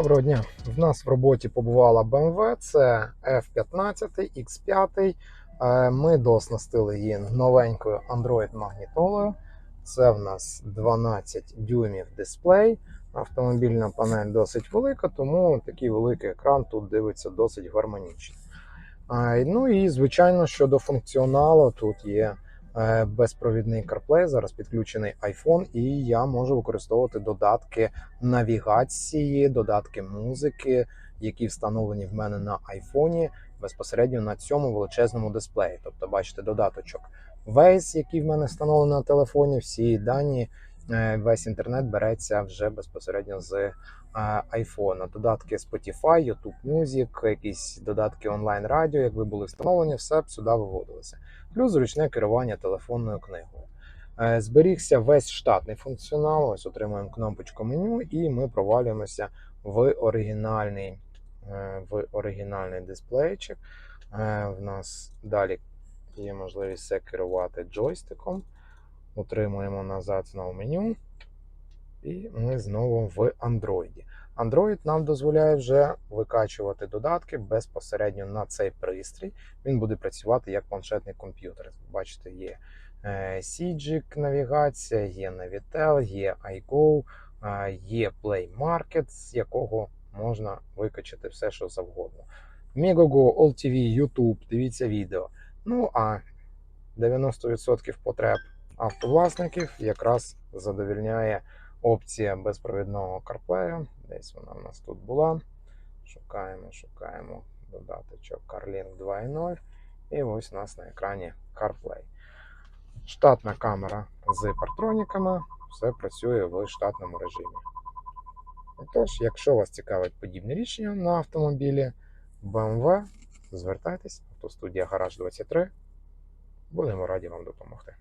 Доброго дня. В нас в роботі побувала BMW, це F15 X5. Е, Ми дооснастили її новенькою Android магнітолою. Це в нас 12 дюймів дисплей. Автомобільна панель досить велика, тому такий великий екран тут дивиться досить гармонічно. Е, Ну і звичайно, щодо функціоналу, тут є безпровідний CarPlay, зараз підключений iPhone, і я можу використовувати додатки навігації, додатки музики, які встановлені в мене на айфоні безпосередньо на цьому величезному дисплеї. Тобто, бачите, додаточок Waze, який в мене встановлений на телефоні, всі дані, е, весь інтернет береться вже безпосередньо з е, айфона. Додатки Spotify, YouTube Music, якісь додатки онлайн радіо, якби були встановлені, все б сюди виводилося. Плюс зручне керування телефонною книгою. Е, Зберігся весь штатний функціонал. Ось отримуємо кнопочку меню, і ми провалюємося в оригінальний, е, в оригінальний дисплейчик. Е, В нас далі є можливість все керувати джойстиком. Утримуємо назад знову меню. І ми знову в Android. Android нам дозволяє вже викачувати додатки безпосередньо на цей пристрій. Він буде працювати як планшетний комп'ютер. Бачите, є е, Sijik навігація, є Navitel, є iGo, е, є Play Market, з якого можна викачати все, що завгодно. Megogo, AllTV, YouTube, дивіться відео. Ну а 90% потреб автовласників якраз задовільняє опція безпровідного CarPlay. Десь вона в нас тут була. Шукаємо, шукаємо додаточок CarLink 2.0. І ось у нас на екрані CarPlay. Штатна камера з партроніками, все працює в штатному режимі. Отож, якщо вас цікавить подібне рішення на автомобілі BMW, звертайтесь, автостудія Гараж 23. Будемо раді вам допомогти.